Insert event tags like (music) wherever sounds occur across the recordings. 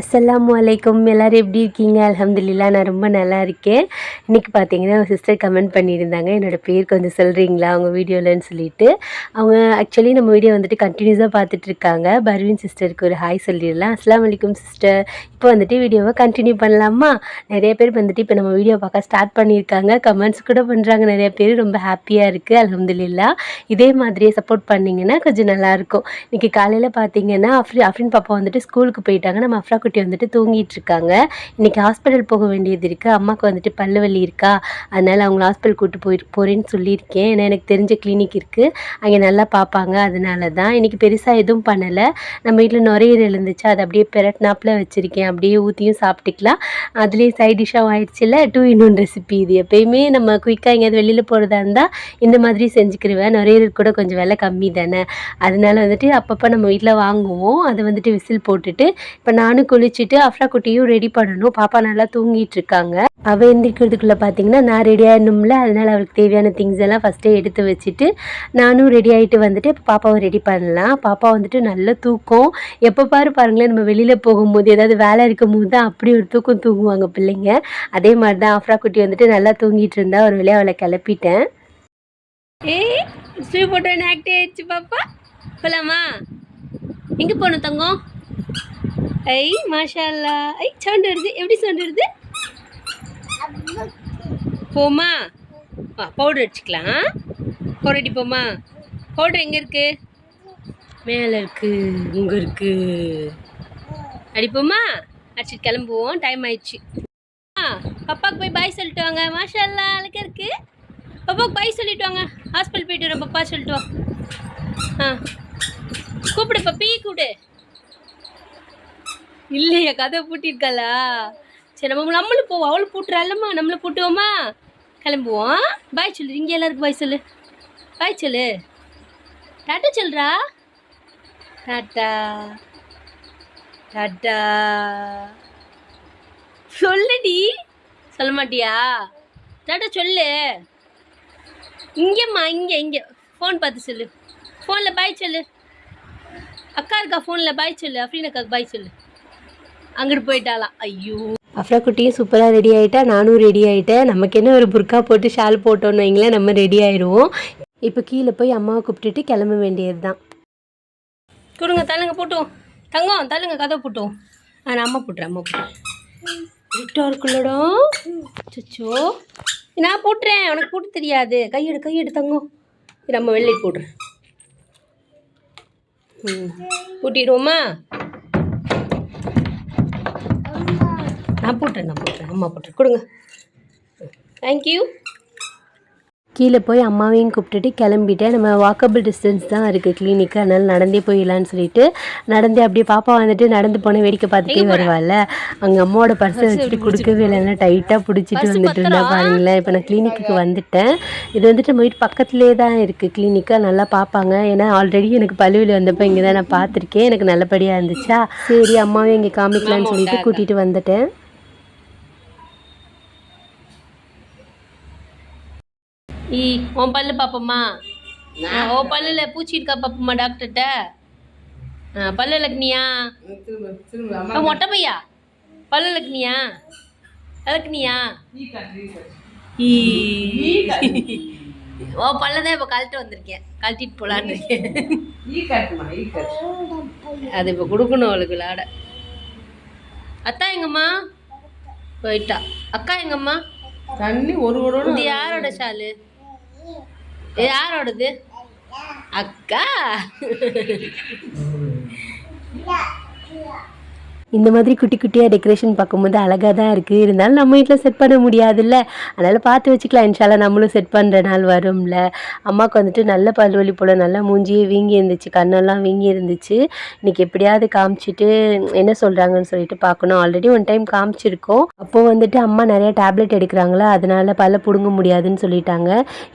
அஸ்ஸலாமு அலைக்கும் எல்லோரும் எப்படி இருக்கீங்க? அலமதுல்லா நான் ரொம்ப நல்லா இருக்கேன். இன்றைக்கி பார்த்தீங்கன்னா சிஸ்டர் கமெண்ட் பண்ணியிருந்தாங்க. என்னோடய பேர் கொஞ்சம் சொல்கிறீங்களா அவங்க வீடியோலன்னு சொல்லிட்டு. அவங்க ஆக்சுவலி நம்ம வீடியோ வந்துட்டு கண்டினியூஸாக பார்த்துட்டு இருக்காங்க. பர்வீன் சிஸ்டருக்கு ஒரு ஹாய் சொல்லிடலாம். அஸ்லாம் வலைக்கும் சிஸ்டர் இப்போ வந்துட்டு வீடியோவை கண்டினியூ பண்ணலாமா? நிறைய பேர் வந்துட்டு இப்போ நம்ம வீடியோ பார்க்க ஸ்டார்ட் பண்ணியிருக்காங்க. கமெண்ட்ஸ் கூட பண்ணுறாங்க நிறைய பேர் ரொம்ப ஹாப்பியாக இருக்குது அலமதுல்லா இதே மாதிரியே சப்போர்ட் பண்ணிங்கன்னா கொஞ்சம் நல்லாயிருக்கும் இன்றைக்கி காலையில் பார்த்தீங்கன்னா அஃப்ரி அஃப்ரின் பாப்பா வந்துட்டு ஸ்கூலுக்கு போயிட்டாங்க. நம்ம அஃப்ரா குட்டி வந்துட்டு தூங்கிட்டு இருக்காங்க இன்றைக்கி ஹாஸ்பிட்டல் போக வேண்டியது இருக்குது அம்மாவுக்கு வந்துட்டு பல்லு வலி இருக்கா? அதனால் அவங்கள ஹாஸ்பிட்டல் கூட்டு போய் போகிறேன்னு சொல்லியிருக்கேன். ஏன்னா எனக்கு தெரிஞ்ச கிளினிக் இருக்குது அங்கே நல்லா பார்ப்பாங்க அதனால தான் இன்றைக்கி பெருசாக எதுவும் பண்ணலை. நம்ம வீட்டில் நுரையீரல் இருந்துச்சு. அதை அப்படியே பெரட்னாப்பில் வச்சுருக்கேன். அப்படியே ஊற்றியும் சாப்பிட்டுக்கலாம். அதுலேயே சைட் டிஷ்ஷாகவும் ஆயிடுச்சுல டூ இன் ஒன் ரெசிபி இது எப்பயுமே நம்ம குயிக்காக எங்கேயாவது வெளியில் போகிறதா இருந்தால் இந்த மாதிரி செஞ்சுக்கிருவேன். நுரையீரல் கூட கொஞ்சம் விலை கம்மி தானே. அதனால வந்துட்டு அப்பப்போ நம்ம வீட்டில் வாங்குவோம். அதை வந்துட்டு விசில் போட்டுட்டு இப்போ நானும் குளிச்சுட்டு அஃப்ரா குட்டியும் ரெடி பண்ணணும். பாப்பா நல்லா தூங்கிட்டு இருக்காங்க அவள் எந்திரிக்கிறதுக்குள்ளே பார்த்தீங்கன்னா நான் ரெடி ஆகணும்ல அதனால் அவளுக்கு தேவையான திங்ஸ் எல்லாம் ஃபஸ்ட்டே எடுத்து வச்சுட்டு நானும் ரெடி ஆகிட்டு வந்துட்டு இப்போ பாப்பாவை ரெடி பண்ணலாம். பாப்பா வந்துட்டு நல்ல தூக்கம். எப்போ பாரு பாருங்களேன் நம்ம வெளியில் போகும்போது ஏதாவது வேலை இருக்கும் போது தான் அப்படி ஒரு தூக்கம் தூங்குவாங்க பிள்ளைங்க. அதே மாதிரி தான் அஃப்ரா குட்டி வந்துட்டு நல்லா தூங்கிட்டு இருந்தா ஒரு வழியாக அவளை கிளப்பிட்டேன். ஏய் ஸ்லீவ் ஆயிடுச்சு பாப்பா. போலாமா? எங்கே போகணும் தங்கம்? ஐ மாஷா ஐ சவுண்ட் வருது. எப்படி சவுண்ட் வருது? போமா. ஆ பவுடர் அடிச்சுக்கலாம். பவுடர் அடிப்போமா பவுடர் எங்கே இருக்கு? மேலே இருக்கு இங்கே இருக்கு. அடிப்போமா? அடிச்சுட்டு கிளம்புவோம். டைம் ஆயிடுச்சு. ஆ பப்பாவுக்கு போய் பாய் சொல்லிட்டு வாங்க. மாஷா அல்லா இருக்கு. பப்பாவுக்கு பாய் சொல்லிட்டு வாங்க. ஹாஸ்பிட்டல் போயிட்டு வரோம். பப்பா சொல்லிட்டு வா. ஆ. கூப்பிடு பப்பி கூப்பிடு. இல்லையா கதை பூட்டிருக்காளா சரி நம்ம நம்மளும் போவோம். அவளும் பூட்டுறாள்மா நம்மளும் பூட்டுவோமா? கிளம்புவோம். பாய் சொல்லு. இங்கே எல்லாருக்கும் பாய் சொல்லு. பாய் சொல்லு. டாட்டா சொல்றா? டாட்டா. டாட்டா. சொல்லுடி. சொல்ல மாட்டியா? டாட்டா சொல்லு. இங்கேம்மா இங்கே இங்கே. ஃபோன் பார்த்து சொல்லு. ஃபோனில் பாய் சொல்லு. அக்கா இருக்கா ஃபோனில் பாய் சொல்லு. அப்படின்னு அக்காவுக்கு பாய் சொல்லு. அங்கிட்டு போயிட்டாலாம் ஐயோ. அஃப்ரா குட்டியும் சூப்பராக ரெடி ஆகிட்டா நானும் ரெடி ஆகிட்டேன் நமக்கு என்ன ஒரு புர்க்கா போட்டு ஷால் போட்டோன்னு வைங்களேன் நம்ம ரெடி ஆயிடுவோம் இப்போ கீழே போய் அம்மாவை கூப்பிட்டுட்டு கிளம்ப வேண்டியது தான் கொடுங்க தள்ளுங்க போட்டோம் தங்கம் தள்ளுங்க கதை போட்டோம் நான் அம்மா போட்டுறேன் அம்மா போட்டுறேன். விட்டா இருக்குல்லடா சச்சோ நான் போட்டுறேன் உனக்கு போட்டு தெரியாது. கையெடு கையெடு தங்கம். நம்ம வெள்ளை போடுறேன். ம். கூட்டிடுவோமா நான் போட்டுறேன் நான் போட்டுறேன். அம்மா போட்டுறேன். கொடுங்க. தேங்க்யூ கீழே போய் அம்மாவையும் கூப்பிட்டுட்டு கிளம்பிட்டேன். நம்ம வாக்கபிள் டிஸ்டன்ஸ் தான் இருக்குது கிளினிக்கு அதனால் நடந்தே போயிடலான்னு சொல்லிட்டு நடந்தே அப்படியே பாப்பா வந்துட்டு நடந்து போன வேடிக்கை பார்த்துட்டே வருவாள்ல. அங்கே அம்மாவோட பர்ஸை வச்சுட்டு கொடுக்கவே இல்லைன்னா டைட்டாக பிடிச்சிட்டு வந்துட்டு இருந்தா பாருங்களேன். இப்போ நான் கிளினிக்கு வந்துட்டேன். இது வந்துட்டு நம்ம வீட்டு பக்கத்துலேயே தான் இருக்குது கிளினிக்கு நல்லா பார்ப்பாங்க. ஏன்னா ஆல்ரெடி எனக்கு பல்லுவில் வந்தப்போ இங்கே தான் நான் பார்த்துருக்கேன். எனக்கு நல்லபடியாக இருந்துச்சா? சரி அம்மாவே இங்கே காமிக்கலான்னு சொல்லிட்டு கூட்டிகிட்டு வந்துட்டேன். ஈ உன் பல்லு பாப்போம்மா. ஓ பல்லில் பூச்சி இருக்கா பாப்போம்மா டாக்டர்கிட்ட? பல்லு லக்னியா ஆ, மொட்டை பையா? பல்லு லக்னியா லக்னியா ஈ. ஓ பல்லதான் இப்போ கழட்டு வந்திருக்கேன். கழட்டிட்டு போலான்னு இருக்கேன். அது இப்போ கொடுக்கணும் அவளுக்கு விளாட அத்தா எங்கம்மா? போயிட்டா. அக்கா எங்கம்மா? தண்ணி ஒரு யாரோட ஷாலு? இது யாரோடது? அக்கா. (laughs) இந்த மாதிரி குட்டி குட்டியாக டெக்கரேஷன் பார்க்கும்போது அழகாக தான் இருக்குது இருந்தாலும் நம்ம வீட்டில் செட் பண்ண முடியாதுல்ல. அதனால் பார்த்து வச்சுக்கலாம். இன்ஷால்லா நம்மளும் செட் பண்ணுற நாள் வரும்ல. அம்மாவுக்கு வந்துட்டு நல்ல பல்வலி போல் நல்லா மூஞ்சியே வீங்கி இருந்துச்சு. கண்ணெல்லாம் வீங்கி இருந்துச்சு. இன்றைக்கி எப்படியாவது காமிச்சிட்டு என்ன சொல்கிறாங்கன்னு சொல்லிட்டு பார்க்கணும். ஆல்ரெடி ஒன் டைம் காமிச்சிருக்கோம். அப்போது வந்துட்டு அம்மா நிறைய டேப்லெட் எடுக்கிறாங்களா? அதனால் பல்ல பிடுங்க முடியாதுன்னு சொல்லிட்டாங்க.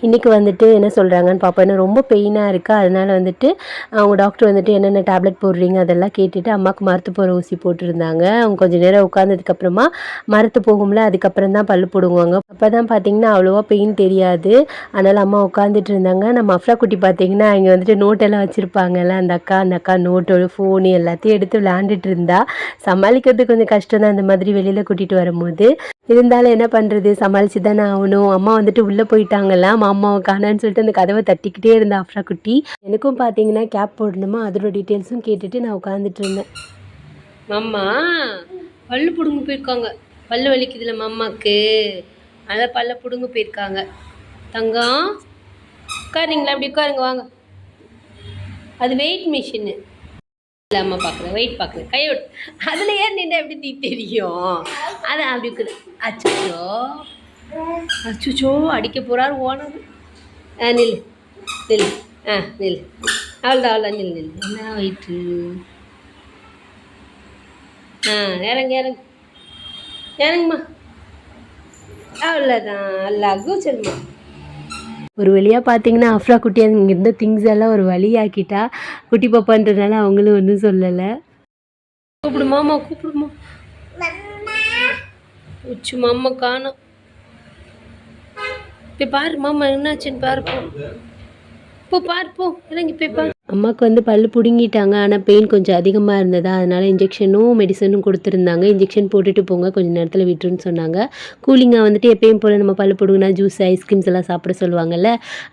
இன்றைக்கி வந்துட்டு என்ன சொல்கிறாங்கன்னு பார்ப்போம் ஏன்னா ரொம்ப பெயினாக இருக்குது அதனால் வந்துட்டு அவங்க டாக்டர் வந்துட்டு என்னென்ன டேப்லெட் போடுறீங்க அதெல்லாம் கேட்டுட்டு அம்மாவுக்கு மருத்துவ ஊசி போட்டு போட்டுட்டு அவங்க கொஞ்ச நேரம் உட்காந்ததுக்கப்புறமா மரத்து போகும்ல அதுக்கப்புறம் தான் பல்லு போடுவாங்க. அப்போ தான் பார்த்தீங்கன்னா அவ்வளோவா பெயின் தெரியாது. அதனால் அம்மா உட்காந்துட்டு இருந்தாங்க. நம்ம அஃப்ரா குட்டி பார்த்தீங்கன்னா இங்கே வந்துட்டு நோட்டெல்லாம் வச்சுருப்பாங்கல்ல அந்த அக்கா அந்த அக்கா நோட்டோட ஃபோனு எல்லாத்தையும் எடுத்து விளையாண்டுட்டு இருந்தா. சமாளிக்கிறது கொஞ்சம் கஷ்டம் தான் அந்த மாதிரி வெளியில் கூட்டிகிட்டு வரும்போது. இருந்தாலும் என்ன பண்ணுறது சமாளித்து தானே ஆகணும். அம்மா வந்துட்டு உள்ளே போயிட்டாங்கல்ல மாமாவை காணான்னு சொல்லிட்டு அந்த கதவை தட்டிக்கிட்டே இருந்தா அஃப்ரா குட்டி எனக்கும் பார்த்தீங்கன்னா கேப் போடணுமா? அதோட டீட்டெயில்ஸும் கேட்டுட்டு நான் உட்காந்துட்டு இருந்தேன். மாமா பல்லு பிடுங்க போயிருக்காங்க. பல்லு வலிக்குதுல மாமாக்கு. அதான் பல்ல பிடுங்க போயிருக்காங்க. தங்கம். உட்காருங்களா அப்படி உட்காருங்க வாங்க. அது வெயிட் மிஷினு இல்லை அம்மா பார்க்குறேன் வெயிட் பார்க்குறேன் கை விட்டு அதில் ஏன் நின்று எப்படி நீ தெரியும்? அதை அப்படி இருக்குது. அச்சோ அச்சுச்சோ அடிக்க போகிறாரு ஓனர். ஆ நில் நில் ஆ நில் அவ்வளோதான் அவ்வளோதான் நில் நில் என்ன வெயிட்டு ஆ இறங்க இறங்க. இறங்குமா. அவ்வளோதான் லகு சரிம்மா ஒரு வழியாக பார்த்தீங்கன்னா அஃப்ரா குட்டி அங்கே இருந்த திங்ஸ் எல்லாம் ஒரு வழியாக்கிட்டா குட்டி பாப்பான்றதுனால அவங்களும் ஒன்றும் சொல்லலை. கூப்பிடு மாமா கூப்பிடுமா உச்சு மாமா காணோம். போய் பாரு மாமா என்னாச்சுன்னு பாரு போ. போ பாரு போ. இறங்கி போய் பாரு. அம்மாவுக்கு வந்து பல் பிடுங்கிட்டாங்க. ஆனால் பெயின் கொஞ்சம் அதிகமாக இருந்ததா? அதனால் இன்ஜெக்ஷனும் மெடிசனும் கொடுத்துருந்தாங்க. இன்ஜெக்ஷன் போட்டுட்டு போங்க கொஞ்சம் நேரத்தில் விட்டுருன்னு சொன்னாங்க. கூலிங்காக வந்துட்டு எப்பயும் போல் நம்ம பல் பிடுங்கினா ஜூஸ் ஐஸ்கிரீம்ஸ் எல்லாம் சாப்பிட சொல்லுவாங்கல்ல?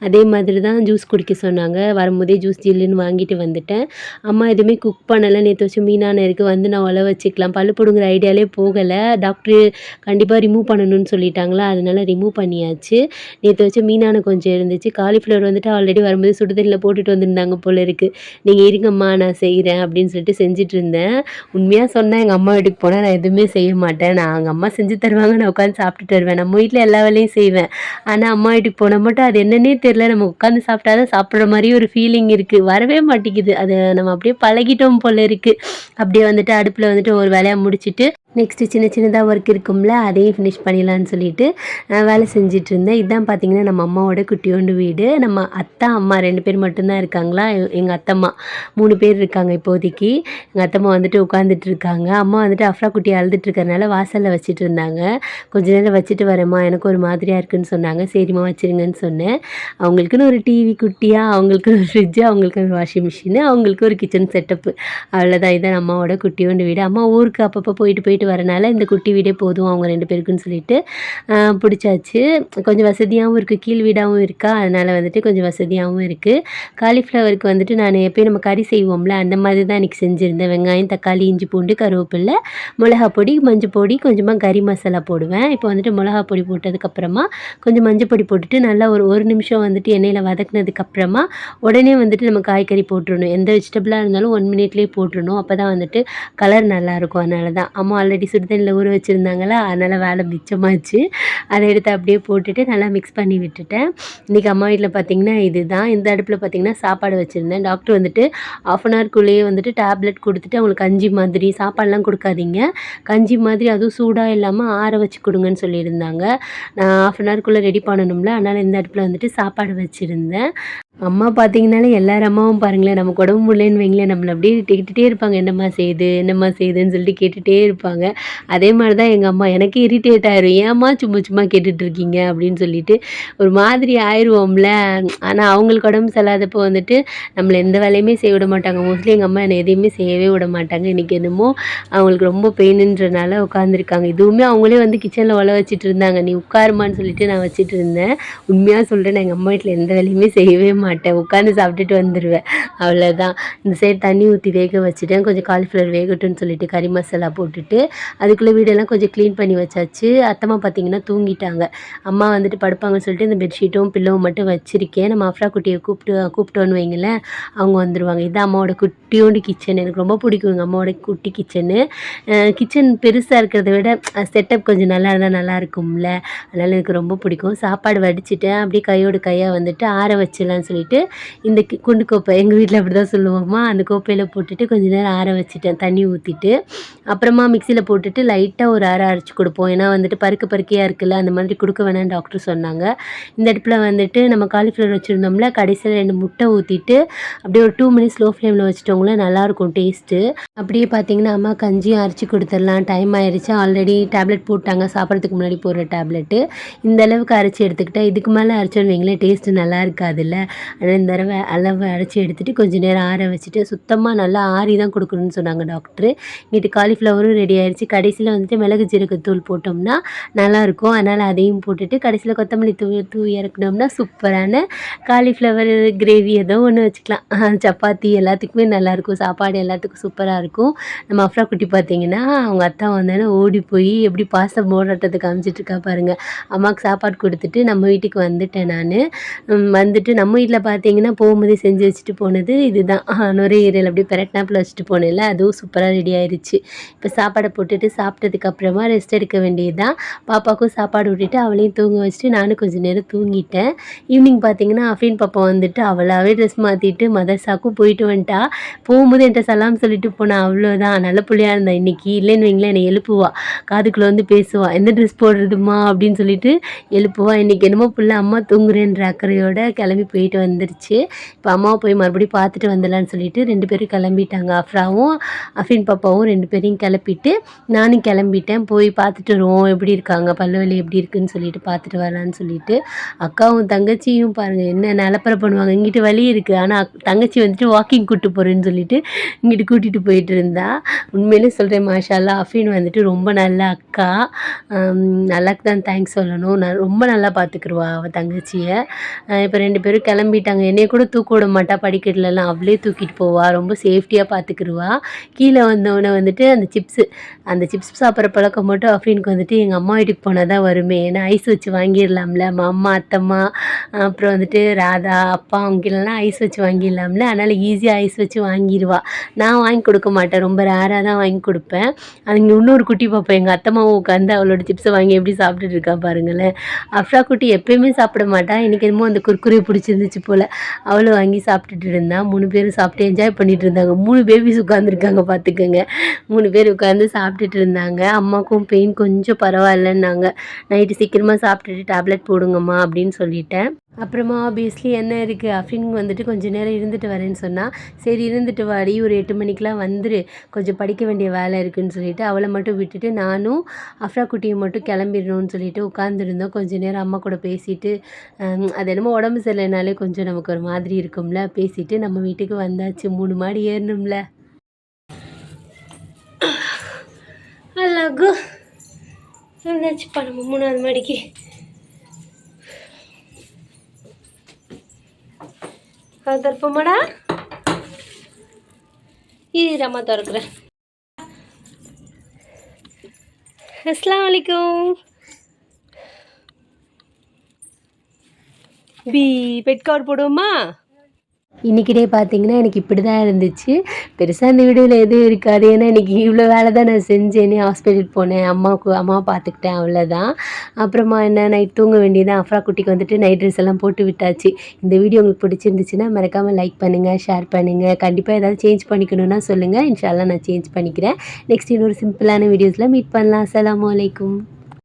அதே மாதிரி தான் ஜூஸ் குடிக்க சொன்னாங்க. வரும்போதே ஜூஸ் ஜில்லுன்னு வாங்கிட்டு வந்துட்டேன். அம்மா எதுவுமே குக் பண்ணலை. நேற்று வச்சு மீனான இருக்குது வந்து நான் உழ வச்சுக்கலாம். பல் பிடுங்குற ஐடியாலே போகலை. டாக்டர் கண்டிப்பாக ரிமூவ் பண்ணணும்னு சொல்லிட்டாங்களா? அதனால் ரிமூவ் பண்ணியாச்சு. நேற்று வச்சு மீனான கொஞ்சம் இருந்துச்சு. காலிஃப்ளவர் வந்துட்டு ஆல்ரெடி வரும்போது சுடுதண்ணியில் போட்டுட்டு வந்திருந்தாங்க போல இருக்குது நீங்கள் இருங்கம்மா நான் செய்கிறேன் அப்படின்னு சொல்லிட்டு செஞ்சுட்டு இருந்தேன் உண்மையாக சொன்னால் எங்கள் அம்மா வீட்டுக்கு போனால் நான் எதுவுமே செய்ய மாட்டேன். நான் எங்கள் அம்மா செஞ்சு தருவாங்க நான் உட்காந்து சாப்பிட்டுட்டு வருவேன். நம்ம வீட்டில் எல்லா வேலையும் செய்வேன். ஆனால் அம்மா வீட்டுக்கு போனால் மட்டும் அது என்னன்னே தெரில நம்ம உட்காந்து சாப்பிட்டா தான் சாப்பிட்ற மாதிரி ஒரு ஃபீலிங் இருக்குது வரவே மாட்டேங்குது. அதை நம்ம அப்படியே பழகிட்டோம் போல இருக்குது அப்படியே வந்துட்டு அடுப்பில் வந்துட்டு ஒரு வேலையாக முடிச்சுட்டு நெக்ஸ்ட்டு சின்ன சின்னதாக ஒர்க் இருக்கும்ல அதையும் ஃபினிஷ் பண்ணிடலான்னு சொல்லிட்டு வேலை செஞ்சுட்டு இருந்தேன். இதான் பார்த்தீங்கன்னா நம்ம அம்மாவோட குட்டியோண்டு வீடு. நம்ம அத்தா அம்மா ரெண்டு பேர் மட்டும்தான் இருக்காங்களா? எங்கள் அத்தம்மா மூணு பேர் இருக்காங்க இப்போதைக்கு. எங்கள் அத்தம்மா வந்துட்டு உட்காந்துட்டு இருக்காங்க. அம்மா வந்துட்டு அஃப்ரா குட்டி அழுதுட்டுருக்கறனால வாசலில் வச்சுட்டு இருந்தாங்க. கொஞ்ச நேரம் வச்சுட்டு வரேம்மா எனக்கு ஒரு மாதிரியாக இருக்குன்னு சொன்னாங்க. சரிம்மா வச்சிருங்கன்னு சொன்னேன். அவங்களுக்குன்னு ஒரு டிவி குட்டியாக அவங்களுக்கு ஒரு ஃப்ரிட்ஜு அவங்களுக்கு ஒரு வாஷிங் மிஷினு அவங்களுக்கு ஒரு கிச்சன் செட்டப்பு அவ்வளோதான் இதான் அம்மாவோட குட்டியோண்டு வீடு. அம்மா ஊருக்கு அப்பப்போ போயிட்டு போயிட்டு வரனால இந்த குட்டி வீடே போதும் அவங்க ரெண்டு பேருக்குன்னு சொல்லிட்டு பிடிச்சாச்சு. கொஞ்சம் வசதியாகவும் இருக்குது கீழ் வீடாகவும் இருக்கா? அதனால் வந்துட்டு கொஞ்சம் வசதியாகவும் இருக்குது காலிஃப்ளவருக்கு வந்துட்டு நான் எப்போயும் நம்ம கறி செய்வோம்ல அந்த மாதிரி தான் இன்றைக்கி செஞ்சுருந்தேன். வெங்காயம் தக்காளி இஞ்சி பூண்டு கருவேப்பில்லை மிளகா பொடி மஞ்சள் பொடி கொஞ்சமாக கறி மசாலா போடுவேன். இப்போ வந்துட்டு மிளகா பொடி போட்டதுக்கப்புறமா கொஞ்சம் மஞ்சள் பொடி போட்டுட்டு நல்லா ஒரு ஒரு நிமிஷம் வந்துட்டு எண்ணெயில் வதக்குனதுக்கப்புறமா உடனே வந்துட்டு நம்ம காய்கறி போட்டுடணும் எந்த வெஜிடபிளாக இருந்தாலும் ஒன் மினிட்லேயே போட்டுடணும் அப்போ தான் வந்துட்டு கலர் நல்லாயிருக்கும் அதனால தான் அம்மா ஆல்ரெடி சுடுதண்ணில் ஊற வச்சுருந்தாங்களா? அதனால் வேலை மிச்சமாச்சு. அதை எடுத்து அப்படியே போட்டுட்டு நல்லா மிக்ஸ் பண்ணி விட்டுட்டேன். இன்றைக்கி அம்மா வீட்டில் பார்த்தீங்கன்னா இதுதான். இந்த அடுப்பில் பார்த்தீங்கன்னா சாப்பாடு வச்சுருந்தேன். டாக்டர் வந்துட்டு ஆஃப் அன் ஹவர்க்குள்ளேயே வந்துட்டு டேப்லெட் கொடுத்துட்டு அவங்களுக்கு கஞ்சி மாதிரி சாப்பாடெலாம் கொடுக்காதீங்க. கஞ்சி மாதிரி அதுவும் சூடாக இல்லாமல் ஆற வச்சு கொடுங்கன்னு சொல்லியிருந்தாங்க. நான் ஆஃப் அன் ஹவர்க்குள்ளே ரெடி பண்ணணும்ல. அதனால் இந்த அடுப்பில் வந்துட்டு சாப்பாடு வச்சுருந்தேன். அம்மா பார்த்தீங்கனாலே எல்லார் அம்மாவும் பாருங்களேன் நமக்கு உடம்பு முடியலன்னு வைங்களேன் நம்மளை அப்படியே கேட்டுகிட்டே இருப்பாங்க. என்னம்மா செய்யுது என்னம்மா செய்யுதுன்னு சொல்லிட்டு கேட்டுகிட்டே இருப்பாங்க. அதே மாதிரி தான் எங்கள் அம்மா எனக்கு இரிட்டேட் ஆயிரும். ஏம்மா சும்மா சும்மா கேட்டுட்ருக்கீங்க அப்படின்னு சொல்லிட்டு ஒரு மாதிரி ஆயிடுவோம்ல ஆனால் அவங்களுக்கு உடம்பு சரியில்லாதப்போ வந்துட்டு நம்மளை எந்த வேலையுமே செய்ய விட மாட்டாங்க. மோஸ்ட்லி எங்கள் அம்மா என்னை எதையுமே செய்யவே விட மாட்டாங்க. இன்றைக்கி என்னமோ அவங்களுக்கு ரொம்ப பெயினுன்றனால உட்காந்துருக்காங்க இதுவுமே அவங்களே வந்து கிச்சனில் உழ வச்சுட்டு இருந்தாங்க. நீ உட்காருமான்னு சொல்லிட்டு நான் வச்சுட்டு இருந்தேன். உண்மையாக சொல்கிறேன் நான் எங்கள் அம்மா வீட்டில் எந்த வேலையுமே செய்யவே மாட்டேன். உட்காந்து சாப்பிட்டுட்டு வந்துடுவேன் அவ்வளோதான் இந்த சைடு தண்ணி ஊற்றி வேக வச்சுட்டேன். கொஞ்சம் காலிஃப்ளவர் வேகட்டும்னு சொல்லிட்டு கறி மசாலா போட்டுட்டு அதுக்குள்ளே வீடெல்லாம் கொஞ்சம் க்ளீன் பண்ணி வச்சாச்சு. அத்தம்மா பார்த்தீங்கன்னா தூங்கிட்டாங்க. அம்மா வந்துட்டு படுப்பாங்கன்னு சொல்லிட்டு இந்த பெட்ஷீட்டும் பில்லவும் மட்டும் வச்சுருக்கேன். நம்ம அஃப்ரா குட்டியை கூப்பிட்டு கூப்பிட்டோன்னு வைங்களேன். அவங்க வந்துடுவாங்க இது அம்மாவோட குட்டியோண்டு கிச்சன் எனக்கு ரொம்ப பிடிக்கும் எங்கள் அம்மாவோட குட்டி கிச்சனு கிச்சன் பெருசாக இருக்கிறத விட செட்டப் கொஞ்சம் நல்லா இருந்தால் நல்லா இருக்கும்ல. அதனால் எனக்கு ரொம்ப பிடிக்கும். சாப்பாடு வடிச்சிட்டேன். அப்படியே கையோடு கையாக வந்துட்டு ஆற வச்சிடலான்னு சொல்லிட்டு இந்த கி- குண்டு கோப்பை. எங்கள் வீட்டில் அப்படி தான் சொல்லுவோம்மா. அந்த கோப்பையில் போட்டுட்டு கொஞ்ச நேரம் ஆற வச்சுட்டேன். தண்ணி ஊற்றிட்டு அப்புறமா மிக்சியில் போட்டுட்டு லைட்டாக ஒரு அரை அரைச்சி கொடுப்போம். ஏன்னா வந்துட்டு பருக்க பருக்கையாக இருக்குல்ல அந்த மாதிரி கொடுக்க வேணாம்னு டாக்டர் சொன்னாங்க. இந்த அடுப்பில் வந்துட்டு நம்ம காலிஃப்ளவர் வச்சுருந்தோம்ல கடைசியில் ரெண்டு முட்டை ஊற்றிட்டு அப்படியே ஒரு டூ மினிட்ஸ் லோ ஃப்ளேமில் வச்சுட்டோங்களே நல்லாயிருக்கும் டேஸ்ட்டு அப்படியே பார்த்தீங்கன்னா அம்மா கஞ்சியும் அரைச்சி கொடுத்துடலாம். டைம் ஆயிடுச்சு ஆல்ரெடி டேப்லெட் போட்டாங்க. சாப்பிட்றதுக்கு முன்னாடி போடுற டேப்லெட்டு இந்த அளவுக்கு அரைச்சி எடுத்துக்கிட்டால் இதுக்கு மேலே அரைச்சோன்னு வைங்களேன் டேஸ்ட்டு நல்லா இருக்காதுல்ல. ஆனால் இந்த தடவை அளவை அரைச்சி எடுத்துகிட்டு கொஞ்சம் நேரம் ஆற வச்சுட்டு சுத்தமாக நல்லா ஆறி தான் கொடுக்கணும்னு சொன்னாங்க டாக்டரு. இங்கிட்டு காலிஃப்ளவரும் ரெடி ஆயிடுச்சு கடைசியில் வந்துட்டு மிளகு ஜீரகத்தூள் போட்டோம்னா நல்லாயிருக்கும் அதனால் அதையும் போட்டுட்டு கடைசியில் கொத்தமல்லி தூவி தூவி இறக்குனோம்னா சூப்பரான காலிஃப்ளவர் கிரேவி ஏதோ ஒன்று வச்சுக்கலாம். (laughs) சப்பாத்தி எல்லாத்துக்குமே நல்லாயிருக்கும் சாப்பாடு எல்லாத்துக்கும் சூப்பராக இருக்கும். நம்ம அஃப்ரா குட்டி பார்த்தீங்கன்னா அவங்க அத்தா வந்தோடனே ஓடி போய் எப்படி பாசம் மோடாட்டத்தை காமிச்சிட்ருக்கா பாருங்கள் அம்மாவுக்கு சாப்பாடு கொடுத்துட்டு நம்ம வீட்டுக்கு வந்துட்டேன் நான். வந்துட்டு நம்ம வீட்டில் பார்த்தீங்கன்னா போகும்போதே செஞ்சு வச்சுட்டு போனது இதுதான். நுரையீரல் அப்படியே பெரட்னாப்பில் வச்சுட்டு போனேன்ல அதுவும் சூப்பராக ரெடி ஆயிடுச்சு இப்போ சாப்பாடை போட்டுட்டு சாப்பிட்டதுக்கப்புறமா ரெஸ்ட் எடுக்க வேண்டியது தான் பாப்பாவுக்கும் சாப்பாடு விட்டுட்டு அவளையும் தூங்க வச்சுட்டு நானும் கொஞ்சம் நேரம் தூங்கிட்டேன். ஈவினிங் பார்த்தீங்கன்னா அஃபின் பாப்பா வந்துட்டு அவளாவே ட்ரெஸ் மாற்றிட்டு மதர்சாக்கும் போயிட்டு வந்துட்டா. போகும்போது என்கிட்ட சலாம் சொல்லிட்டு போனா அவ்வளோதான் நல்ல பிள்ளையாக இருந்தா இன்றைக்கி இல்லைன்னு வைங்களேன் என்னை எழுப்புவா. காதுக்குள்ளே வந்து பேசுவா. எந்த ட்ரெஸ் போடுறதுமா அப்படின்னு சொல்லிட்டு எழுப்புவா. இன்றைக்கி என்னமோ பிள்ளை அம்மா தூங்குறேன்ற அக்கறையோட கிளம்பி போயிட்டு வந்துருச்சு. இப்போ அம்மாவை போய் மறுபடியும் பார்த்துட்டு வந்துடலான்னு சொல்லிட்டு ரெண்டு பேரும் கிளம்பிட்டாங்க. அஃப்ராவும் அஃபின் பாப்பாவும் ரெண்டு பேரையும் கிளப்பிட்டு நானும் கிளம்பிட்டேன். போய் பார்த்துட்டு வருவோம் எப்படி இருக்காங்க? பல்லுவலி எப்படி இருக்குன்னு சொல்லிட்டு பார்த்துட்டு வரலான்னு சொல்லிட்டு அக்காவும் தங்கச்சியும் பாருங்கள் என்ன நிலப்பறை பண்ணுவாங்க. இங்கிட்டு வழி இருக்குது ஆனால் தங்கச்சி வந்துட்டு வாக்கிங் கூப்பிட்டு போகிறேன்னு சொல்லிட்டு இங்கிட்டு கூட்டிகிட்டு போயிட்டு இருந்தா. உண்மையிலே சொல்கிறேன் மாஷால்லா அஃபின் வந்துட்டு ரொம்ப நல்ல அக்கா. நல்லாக்கு தான் தேங்க்ஸ் சொல்லணும். நான் ரொம்ப நல்லா பார்த்துக்குருவா அவள் தங்கச்சியை. இப்போ ரெண்டு பேரும் கிளம்பி கிளம்பிட்டாங்க. என்னைய கூட தூக்க விட மாட்டா படிக்கட்டுலலாம். அவளே தூக்கிட்டு போவா. ரொம்ப சேஃப்டியாக பார்த்துக்கிடுவா கீழே வந்தவொடனே வந்துட்டு அந்த சிப்ஸு அந்த சிப்ஸ் சாப்பிட்ற பழக்கம் மட்டும் அஃப்ரீனுக்கு வந்துட்டு எங்கள் அம்மா வீட்டுக்கு போனால் தான் வருமே. ஏன்னா ஐஸ் வச்சு வாங்கிடலாம்ல மாமா அத்தம்மா அப்புறம் வந்துட்டு ராதா அப்பா அவங்கெல்லாம் ஐஸ் வச்சு வாங்கிடலாம்ல. அதனால் ஈஸியாக ஐஸ் வச்சு வாங்கிடுவா. நான் வாங்கி கொடுக்க மாட்டேன். ரொம்ப ரேராக தான் வாங்கி கொடுப்பேன். அதுங்க இன்னொரு குட்டி பார்ப்பேன் எங்கள் அத்தம்மாவும் உட்காந்து அவளோட சிப்ஸை வாங்கி எப்படி சாப்பிட்டுட்டு இருக்கா பாருங்களேன். அஃப்ரா குட்டி எப்பயுமே சாப்பிட மாட்டா. இன்றைக்கி என்னமோ அந்த குர்குரே பிடிச்சிருந்துச்சு போல். அவளும் வாங்கி சாப்பிட்டுட்டு இருந்தா. மூணு பேரும் சாப்பிட்டு என்ஜாய் பண்ணிட்டு இருந்தாங்க. மூணு பேபிஸ் உட்காந்துருக்காங்க பார்த்துக்கோங்க. மூணு பேர் உட்காந்து சாப்பிட்டுட்டு இருந்தாங்க. அம்மாவுக்கும் பெயின் கொஞ்சம் பரவாயில்லன்னாங்க. நைட்டு சீக்கிரமாக சாப்பிட்டுட்டு டேப்லெட் போடுங்கம்மா அப்படின்னு சொல்லிட்டேன். அப்புறமா ஆப்வியஸ்லி என்ன இருக்குது அப்படின்னு வந்துட்டு கொஞ்சம் நேரம் இருந்துட்டு வரேன்னு சொன்னால் சரி இருந்துட்டு வாடி ஒரு எட்டு மணிக்கெலாம் வந்துரு. கொஞ்சம் படிக்க வேண்டிய வேலை இருக்குதுன்னு சொல்லிட்டு அவளை மட்டும் விட்டுட்டு நானும் அஃப்ரா குட்டியை மட்டும் கிளம்பிடணும்னு சொல்லிட்டு உட்காந்துருந்தோம் கொஞ்சம் நேரம் அம்மா கூட பேசிட்டு அது என்னமோ உடம்பு சரியில்லைனாலே கொஞ்சம் நமக்கு ஒரு மாதிரி இருக்கும்ல. பேசிட்டு நம்ம வீட்டுக்கு வந்தாச்சு. மூணு மாடி ஏறணும்ல. அழகு வந்தாச்சுப்பா நம்ம மூணாவது மாடிக்கு. அது திறப்போமாடா இது அம்மா திறக்கிறேன். அஸ்லாம் வலைக்கும் பி பெட் கவர் போடுவோமா இன்றைக்கி டே பார்த்தீங்கன்னா எனக்கு இப்படி தான் இருந்துச்சு. பெருசாக அந்த வீடியோவில் எதுவும் இருக்காது. ஏன்னா இன்றைக்கி இவ்வளோ வேலை தான் நான் செஞ்சேனே ஹாஸ்பிட்டல் போனேன். அம்மாவுக்கு அம்மாவை பார்த்துக்கிட்டேன் அவ்வளோதான் அப்புறமா என்ன நைட் தூங்க வேண்டியதான் அஃப்ரா குட்டிக்கு வந்துட்டு நைட் ட்ரெஸ் எல்லாம் போட்டு விட்டாச்சு. இந்த வீடியோ உங்களுக்கு பிடிச்சிருந்துச்சுன்னா மறக்காமல் லைக் பண்ணுங்கள் ஷேர் பண்ணுங்கள் கண்டிப்பாக ஏதாவது சேஞ்ச் பண்ணிக்கணும்னா சொல்லுங்கள் இன்ஷால்லாம் நான் சேஞ்ச் பண்ணிக்கிறேன். நெக்ஸ்ட் இன்னொரு சிம்பிளான வீடியோஸில் மீட் பண்ணலாம். அஸ்ஸலாமு அலைக்கும்